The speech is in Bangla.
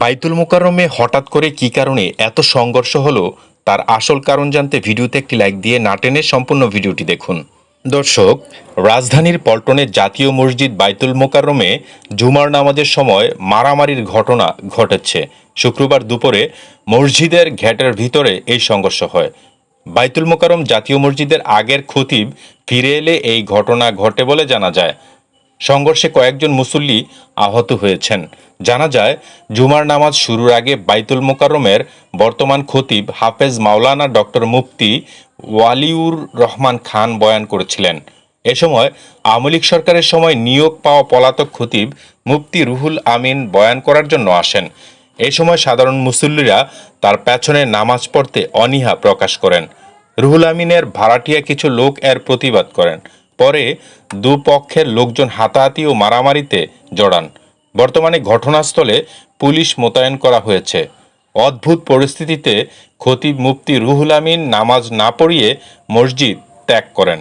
বাইতুল মোকাররমে হঠাৎ করে কী কারণে এত সংঘর্ষ হলো, তার আসল কারণ জানতে ভিডিওতে একটি লাইক দিয়ে না টেনে সম্পূর্ণ ভিডিওটি দেখুন। দর্শক, রাজধানীর পল্টনের জাতীয় মসজিদ বাইতুল মোকাররমে জুমার নামাজের সময় মারামারির ঘটনা ঘটেছে। শুক্রবার দুপুরে মসজিদের ঘ্যাটের ভিতরে এই সংঘর্ষ হয়। বাইতুল মোকাররম জাতীয় মসজিদের আগের খতিব ফিরে এলে এই ঘটনা ঘটে বলে জানা যায়। সংঘর্ষে কয়েকজন মুসল্লি আহত হয়েছেন। জানা যায়, জুমার নামাজ শুরুর আগে বাইতুল মোকাররমের বর্তমান খতিব হাফেজ মাওলানা ডক্টর মুফতি ওয়ালিউর রহমান খান বয়ান করেছিলেন। এ সময় আওয়ামী সরকারের সময় নিয়োগ পাওয়া পলাতক খতিব মুফতি রুহুল আমিন বয়ান করার জন্য আসেন। এ সময় সাধারণ মুসল্লিরা তার পেছনে নামাজ পড়তে অনীহা প্রকাশ করেন। রুহুল আমিনের ভাড়াটিয়া কিছু লোক এর প্রতিবাদ করেন। পরে দুপক্ষের লোকজন হাতাহাতি ও মারামারিতে জড়ান। বর্তমানে ঘটনাস্থলে পুলিশ মোতায়েন করা হয়েছে। অদ্ভুত পরিস্থিতিতে খতিব মুফতি রুহুল আমিন নামাজ না পড়িয়ে মসজিদ ত্যাগ করেন।